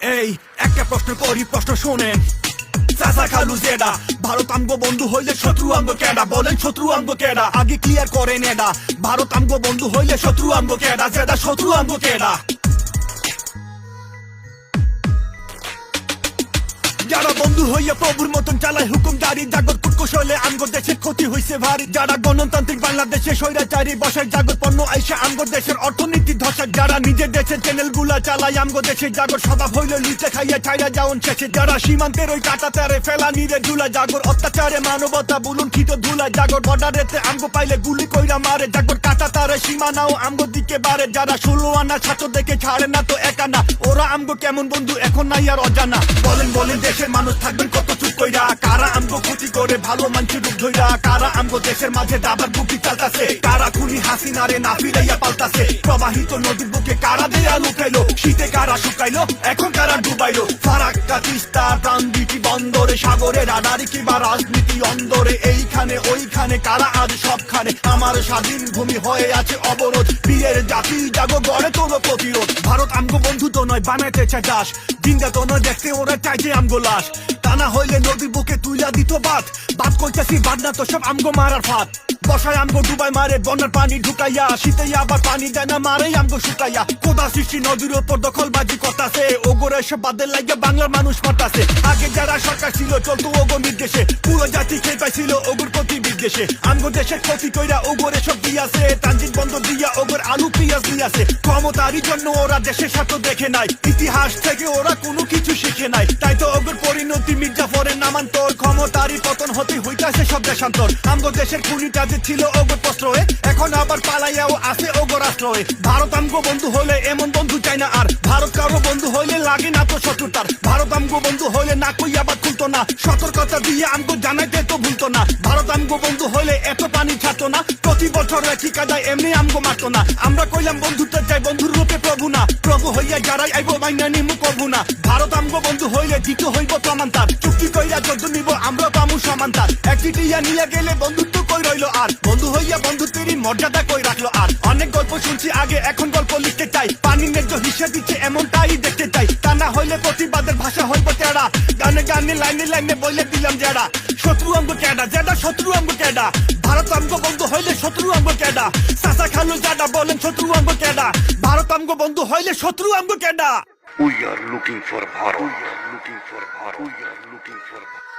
এই একটা প্রশ্ন করি প্রশ্ন শোনেন চাচা খালু জেডা ভারত আমগো বন্ধু হইলে শত্রু আমগো কেডা? বলেন শত্রু আমগো কেডা? আগে ক্লিয়ার করেন এডা ভারত আমগো বন্ধু হইলে শত্রু আমগো কেডা? জেডা শত্রু আমগো কেডা? বন্ধু হইয়া প্রভুর মতন চালায় হুকুম জারি। জাগত কুটকুশলে আমগো দেশের ক্ষতি হইছে ভারী। যারা গণতান্ত্রিক বাংলাদেশে স্বৈরাচারী বসায় জাগত পণ্য আইসা আমগো দেশের অর্থনীতি ধসা। যারা নিজের চ্যানেলগুলা চালায় আমগো দেশের জাগর স্বভাব হইলে লুচে খাইয়া ছাইরা যাওন শেষে। যারা সীমান্তের ওই কাটা তারে ফেলা নিরে ঝুলা, জাগর অত্যাচারে মানবতা বুলুন খিত ধুলা। জাগর বর্ডারেতে আমগো পাইলে গুলি কইরা মারে। জাগর কাটা তারে সীমানাও আমগো দিকে বাড়ে। যারা ষোলো আনা ছাত্র দেখে ছাড়ে না তো একা না ওরা আমগো কেমন বন্ধু এখন নাই আর অজানা। বলেন বলেন, দেশের মানুষ থাকবেন কত চুপ কইরা। কারা আমগো ক্ষতি করে? ভালো মানছি রূপ ধইরা। কারা আমগো দেশের মাঝে দাবার বুকি চালতাছে? কারা খুনি হাসিনারে না ফিরাইয়া পাল্টাছে প্রবাহিত নদীর বুকে কারা দেয়া লুকাইলো? শীতে কারা শুকাইলো? এখন কারা ডুবাইলো? ফারাক্কা তিস্তা প্রাণবিটি বন্দরে, সাগরে, রাডারি কিবা রাজনীতি অন্দরে, এইখানে, ওইখানে, কারা আজ সবখানে? আমার স্বাধীন ভূমি হয়ে আছে অবরোধ। বীরের জাতি জাগো, গড়ে তোলো প্রতিরোধ। ভারত আমগো বন্ধু তো নয় বানাইতে চায় দাস। দিনটা তো নয়, দেখতে ওরা চাইছে আমগো লাশ। তা না হইলে নদীর বুকে তুইলা দিত বাদ বাদ কইতাছি বাদ না তো সব আমগো মারার ফাঁদ। বসায় আমগো ডুবাই মারে, বন্যার পানি ঢুকাইয়া, শীতে আবার পানি দেয় না, মারে আমগো শুকাইয়া। কোদা সৃষ্টি, নদীর ওপর দখলবাজি করতাছে। ওগরে সব বাদের লাগে বাংলার মানুষ মরতাছে। আগে যারা সরকার ছিল, চলতো ওগো নির্দেশে। পুরো জাতি খেয়ে পাইছিল ওগুর প্রতি বিদ্বেষে। আমগো দেশের ক্ষতি কইরা ওগরে সব দিয়াছে। ট্রানজিট বন্ধ দিয়া ওগর আলু, পিয়াজ দিয়াছে। ক্ষমতারই জন্য ওরা দেশের স্বার্থ দেখে নাই। ইতিহাস থেকে ওরা কোনো কিছু শিখে নাই। তাই তো ওগর পরিণতি মির্জাফরের নামান্তর ক্ষমতারই পতন হতে হইতাছে সব দেশান্তর। আমগো দেশের খুনিটা যে ছিল ওগো প্রশ্রয়ে, এখন আবার পালাইয়াও আছে ওগর রাষ্ট্রয়ে। ভারত আমগো বন্ধু হলে এমন বন্ধু চাই না আর। ভারত কারও বন্ধু হইলে লাগে না তো শত্রুতার। ভারত আমগো বন্ধু হইলে না কই আবার খুলতো না। সতর্কতা দিয়ে আমগো জানাইতে তো ভুলতো না। ভারত আমগো বন্ধু হইলে এত পানি ছাড়তো না। প্রতি বছর একই কাদায় এমনি আমগো মারতো না আমরা কইলাম, বন্ধুত্ব চাই বন্ধুর রূপে প্রভু না। প্রভু হইয়া যারাই আইবো, মাইনা নিমু কবু না। ভারত আমগো বন্ধু হইলে দিতে হইব প্রমাণ তার চুক্তি কইরা যত নিব আমরা পামু সমান তার একটিয়া নিয়ে গেলে বন্ধুত্ব কই রইল আর? বন্ধু হইয়া বন্ধুত্বেরই মর্যাদা কই রাখল আর? অনেক গল্প শুনছি আগে, এখন গল্প লিখতে চাই। পানি ন্যায্য হিসেব লাইনে লাইনে বইলে দিলাম যারা শত্রু অঙ্গ ক্যাডা যারা শত্রু অঙ্গ ক্যাডা। ভারত অঙ্গ বন্ধু হইলে শত্রু অঙ্গ ক্যাডা। চাচা খালু যাডা বলেন শত্রু অঙ্গ ক্যাডা। ভারত অঙ্গ বন্ধু হইলে শত্রু আমগো কেডা We are looking for Bharat. We are looking for Bharat.